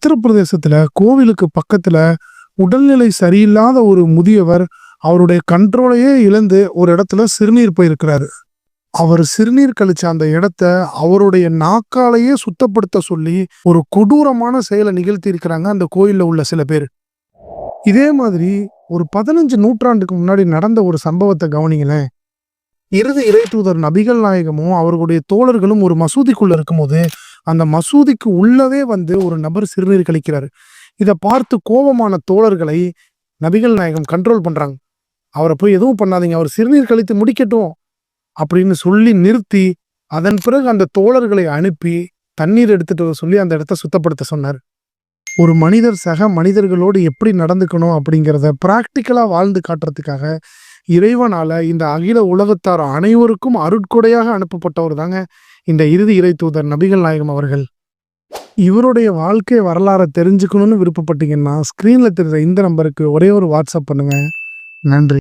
உத்தரப்பிரதேசத்தில் கோவிலுக்கு பக்கத்தில் உடல்நிலை சரியில்லாத ஒரு முதியவர் அவருடைய கண்ட்ரோலையே இழந்து ஒரு இடத்துல சிறுநீர் போயிருக்கிறாரு. அவர் சிறுநீர் கழிச்ச அந்த இடத்த அவருடைய நாக்காலேயே சுத்தப்படுத்த சொல்லி ஒரு கொடூரமான செயலை நிகழ்த்தி இருக்கிறாங்க அந்த கோயிலில் உள்ள சில பேர். இதே மாதிரி ஒரு பதினஞ்சு நூற்றாண்டுக்கு முன்னாடி நடந்த ஒரு சம்பவத்தை கவனிங்களேன். இறுதி இறை தூதர் நபிகள் நாயகமும் அவர்களுடைய தோழர்களும் ஒரு மசூதிக்குள்ள இருக்கும்போது அந்த மசூதிக்கு உள்ளவே வந்து ஒரு நபர் சிறுநீர் கழிக்கிறாரு. இதை பார்த்து கோபமான தோழர்களை நபிகள் நாயகம் கண்ட்ரோல் பண்றாங்க. அவரை போய் எதுவும் பண்ணாதீங்க அவர் சிறுநீர் கழித்து முடிக்கட்டும் அப்படின்னு சொல்லி நிறுத்தி அதன் பிறகு அந்த தோழர்களை அனுப்பி தண்ணீர் எடுத்துட்டு வர சொல்லி அந்த இடத்த சுத்தப்படுத்த சொன்னார். ஒரு மனிதர் சக மனிதர்களோடு எப்படி நடந்துக்கணும் அப்படிங்கிறத ப்ராக்டிக்கலாக வாழ்ந்து காட்டுறதுக்காக இறைவனால இந்த அகில உலகத்தார் அனைவருக்கும் அருட்கொடையாக அனுப்பப்பட்டவர் தாங்க இந்த இறுதி இறை தூதர் நபிகள் நாயகம் அவர்கள். இவருடைய வாழ்க்கை வரலாறை தெரிஞ்சுக்கணும்னு விருப்பப்பட்டீங்கன்னா ஸ்க்ரீனில் தெரிஞ்ச இந்த நம்பருக்கு ஒரே ஒரு வாட்ஸ்அப் பண்ணுங்க. நன்றி.